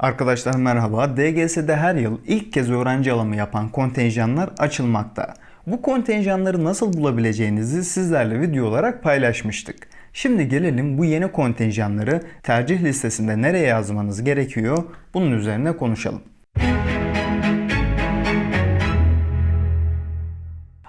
Arkadaşlar merhaba. DGS'de her yıl ilk kez öğrenci alımı yapan kontenjanlar açılmakta. Bu kontenjanları nasıl bulabileceğinizi sizlerle video olarak paylaşmıştık. Şimdi gelelim bu yeni kontenjanları tercih listesinde nereye yazmanız gerekiyor bunun üzerine konuşalım.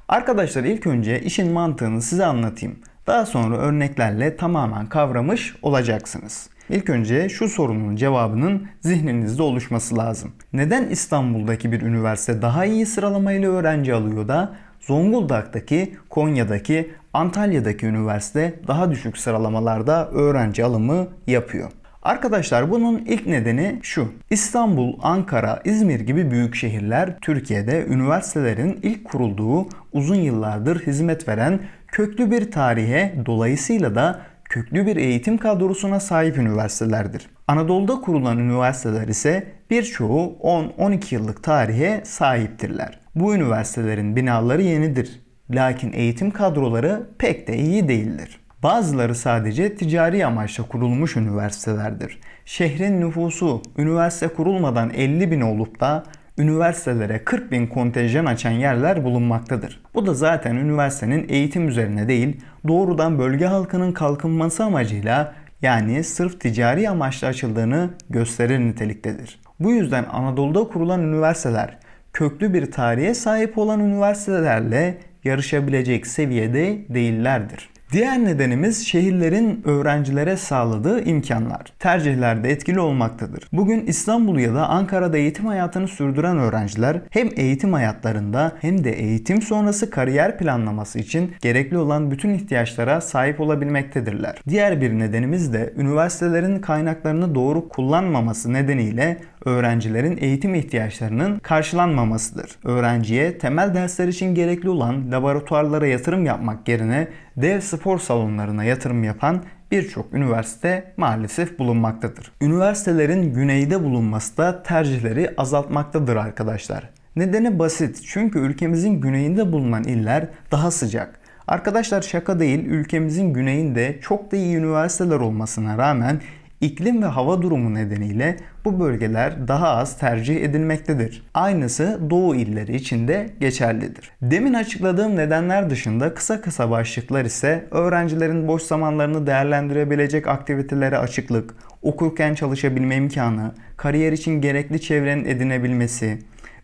Arkadaşlar ilk önce işin mantığını size anlatayım. Daha sonra örneklerle tamamen kavramış olacaksınız. İlk önce şu sorunun cevabının zihninizde oluşması lazım. Neden İstanbul'daki bir üniversite daha iyi sıralamayla öğrenci alıyor da Zonguldak'taki, Konya'daki, Antalya'daki üniversite daha düşük sıralamalarda öğrenci alımı yapıyor? Arkadaşlar bunun ilk nedeni şu. İstanbul, Ankara, İzmir gibi büyük şehirler Türkiye'de üniversitelerin ilk kurulduğu uzun yıllardır hizmet veren köklü bir tarihe dolayısıyla da köklü bir eğitim kadrosuna sahip üniversitelerdir. Anadolu'da kurulan üniversiteler ise birçoğu 10-12 yıllık tarihe sahiptirler. Bu üniversitelerin binaları yenidir. Lakin eğitim kadroları pek de iyi değildir. Bazıları sadece ticari amaçla kurulmuş üniversitelerdir. Şehrin nüfusu üniversite kurulmadan 50 bin olup da üniversitelere 40 bin kontenjan açan yerler bulunmaktadır. Bu da zaten üniversitenin eğitim üzerine değil, doğrudan bölge halkının kalkınması amacıyla yani sırf ticari amaçla açıldığını gösterir niteliktedir. Bu yüzden Anadolu'da kurulan üniversiteler köklü bir tarihe sahip olan üniversitelerle yarışabilecek seviyede değillerdir. Diğer nedenimiz şehirlerin öğrencilere sağladığı imkanlar. Tercihlerde etkili olmaktadır. Bugün İstanbul ya da Ankara'da eğitim hayatını sürdüren öğrenciler hem eğitim hayatlarında hem de eğitim sonrası kariyer planlaması için gerekli olan bütün ihtiyaçlara sahip olabilmektedirler. Diğer bir nedenimiz de üniversitelerin kaynaklarını doğru kullanmaması nedeniyle öğrencilerin eğitim ihtiyaçlarının karşılanmamasıdır. Öğrenciye temel dersler için gerekli olan laboratuvarlara yatırım yapmak yerine dev spor salonlarına yatırım yapan birçok üniversite maalesef bulunmaktadır. Üniversitelerin güneyde bulunması da tercihleri azaltmaktadır arkadaşlar. Nedeni basit çünkü ülkemizin güneyinde bulunan iller daha sıcak. Arkadaşlar şaka değil ülkemizin güneyinde çok da iyi üniversiteler olmasına rağmen iklim ve hava durumu nedeniyle bu bölgeler daha az tercih edilmektedir. Aynısı doğu illeri için de geçerlidir. Demin açıkladığım nedenler dışında kısa kısa başlıklar ise öğrencilerin boş zamanlarını değerlendirebilecek aktivitelere açıklık, okurken çalışabilme imkanı, kariyer için gerekli çevrenin edinebilmesi,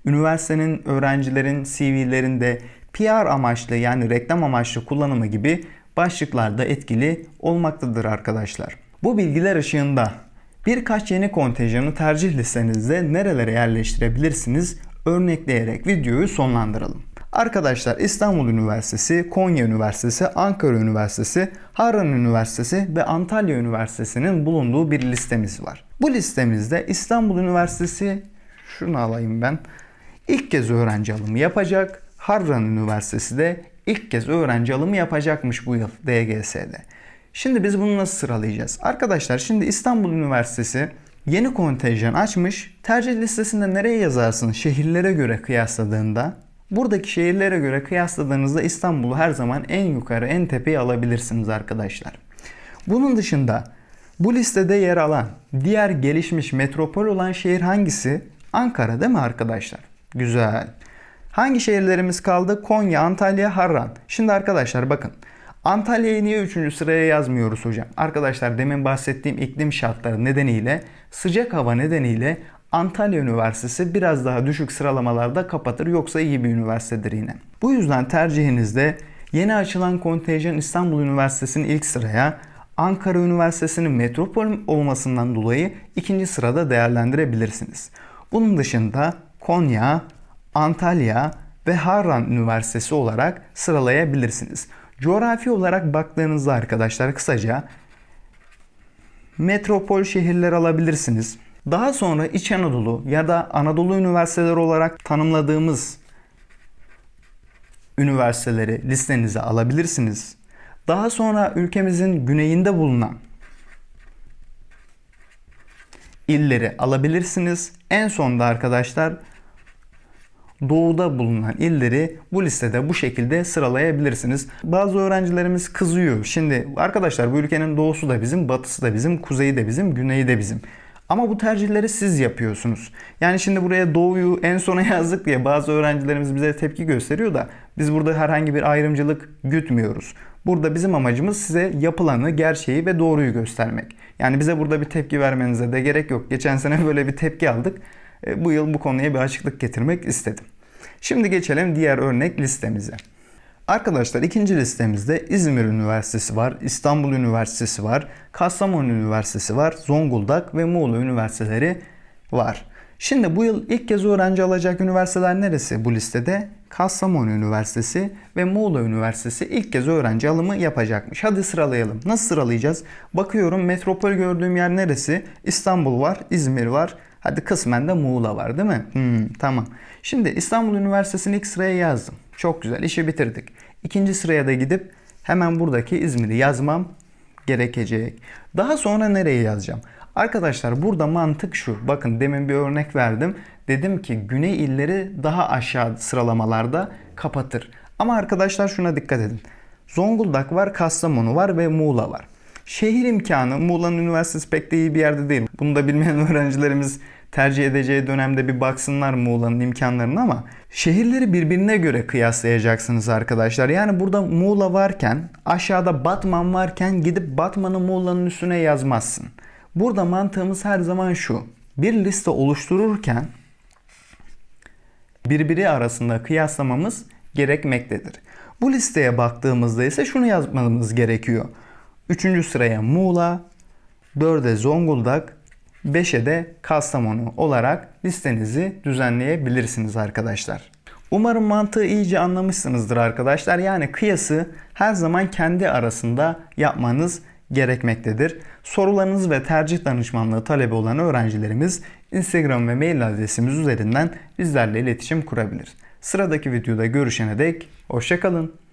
üniversitenin öğrencilerin CV'lerinde PR amaçlı yani reklam amaçlı kullanımı gibi başlıklarda etkili olmaktadır arkadaşlar. Bu bilgiler ışığında birkaç yeni kontenjanı tercih listenizde nerelere yerleştirebilirsiniz örnekleyerek videoyu sonlandıralım. Arkadaşlar İstanbul Üniversitesi, Konya Üniversitesi, Ankara Üniversitesi, Harran Üniversitesi ve Antalya Üniversitesi'nin bulunduğu bir listemiz var. Bu listemizde İstanbul Üniversitesi, şunu alayım ben, ilk kez öğrenci alımı yapacak. Harran Üniversitesi de ilk kez öğrenci alımı yapacakmış bu yıl DGS'de. Şimdi biz bunu nasıl sıralayacağız? Arkadaşlar şimdi İstanbul Üniversitesi yeni kontenjan açmış. Tercih listesinde nereye yazarsın şehirlere göre kıyasladığında? Buradaki şehirlere göre kıyasladığınızda İstanbul'u her zaman en yukarı, en tepeye alabilirsiniz arkadaşlar. Bunun dışında bu listede yer alan diğer gelişmiş metropol olan şehir hangisi? Ankara değil mi arkadaşlar? Güzel. Hangi şehirlerimiz kaldı? Konya, Antalya, Harran. Şimdi arkadaşlar bakın. Antalya'yı niye 3. sıraya yazmıyoruz hocam? Arkadaşlar demin bahsettiğim iklim şartları nedeniyle sıcak hava nedeniyle Antalya Üniversitesi biraz daha düşük sıralamalarda kapatır yoksa iyi bir üniversitedir yine. Bu yüzden tercihinizde yeni açılan kontenjan İstanbul Üniversitesi'nin ilk sıraya, Ankara Üniversitesi'nin metropol olmasından dolayı ikinci sırada değerlendirebilirsiniz. Bunun dışında Konya, Antalya ve Harran Üniversitesi olarak sıralayabilirsiniz. Coğrafi olarak baktığınızda arkadaşlar kısaca metropol şehirler alabilirsiniz. Daha sonra İç Anadolu ya da Anadolu üniversiteleri olarak tanımladığımız üniversiteleri listenize alabilirsiniz. Daha sonra ülkemizin güneyinde bulunan illeri alabilirsiniz. En sonda arkadaşlar doğuda bulunan illeri bu listede bu şekilde sıralayabilirsiniz. Bazı öğrencilerimiz kızıyor. Şimdi arkadaşlar bu ülkenin doğusu da bizim, batısı da bizim, kuzeyi de bizim, güneyi de bizim. Ama bu tercihleri siz yapıyorsunuz. Yani şimdi buraya doğuyu en sona yazdık diye bazı öğrencilerimiz bize tepki gösteriyor da biz burada herhangi bir ayrımcılık gütmüyoruz. Burada bizim amacımız size yapılanı, gerçeği ve doğruyu göstermek. Yani bize burada bir tepki vermenize de gerek yok. Geçen sene böyle bir tepki aldık. E, Bu yıl bu konuya bir açıklık getirmek istedim. Şimdi geçelim diğer örnek listemize. Arkadaşlar ikinci listemizde İzmir Üniversitesi var, İstanbul Üniversitesi var, Kastamonu Üniversitesi var, Zonguldak ve Muğla Üniversiteleri var. Şimdi bu yıl ilk kez öğrenci alacak üniversiteler neresi bu listede? Kastamonu Üniversitesi ve Muğla Üniversitesi ilk kez öğrenci alımı yapacakmış. Hadi sıralayalım. Nasıl sıralayacağız? Bakıyorum metropol gördüğüm yer neresi? İstanbul var, İzmir var. Hadi kısmen de Muğla var değil mi? Hmm, tamam. Şimdi İstanbul Üniversitesi'ni ilk sıraya yazdım. Çok güzel işi bitirdik. İkinci sıraya da gidip hemen buradaki İzmir'i yazmam gerekecek. Daha sonra nereye yazacağım? Arkadaşlar burada mantık şu. Bakın demin bir örnek verdim. Dedim ki güney illeri daha aşağı sıralamalarda kapatır. Ama arkadaşlar şuna dikkat edin. Zonguldak var, Kastamonu var ve Muğla var. Şehir imkanı Muğla'nın üniversitesi pek de iyi bir yerde değil. Bunu da bilmeyen öğrencilerimiz tercih edeceği dönemde bir baksınlar Muğla'nın imkanlarına ama şehirleri birbirine göre kıyaslayacaksınız arkadaşlar. Yani burada Muğla varken aşağıda Batman varken gidip Batman'ı Muğla'nın üstüne yazmazsın. Burada mantığımız her zaman şu. Bir liste oluştururken birbiri arasında kıyaslamamız gerekmektedir. Bu listeye baktığımızda ise şunu yazmamız gerekiyor. Üçüncü sıraya Muğla, 4'e Zonguldak, 5'e de Kastamonu olarak listenizi düzenleyebilirsiniz arkadaşlar. Umarım mantığı iyice anlamışsınızdır arkadaşlar. Yani kıyası her zaman kendi arasında yapmanız gerekmektedir. Sorularınız ve tercih danışmanlığı talebi olan öğrencilerimiz Instagram ve mail adresimiz üzerinden bizlerle iletişim kurabilir. Sıradaki videoda görüşene dek hoşçakalın.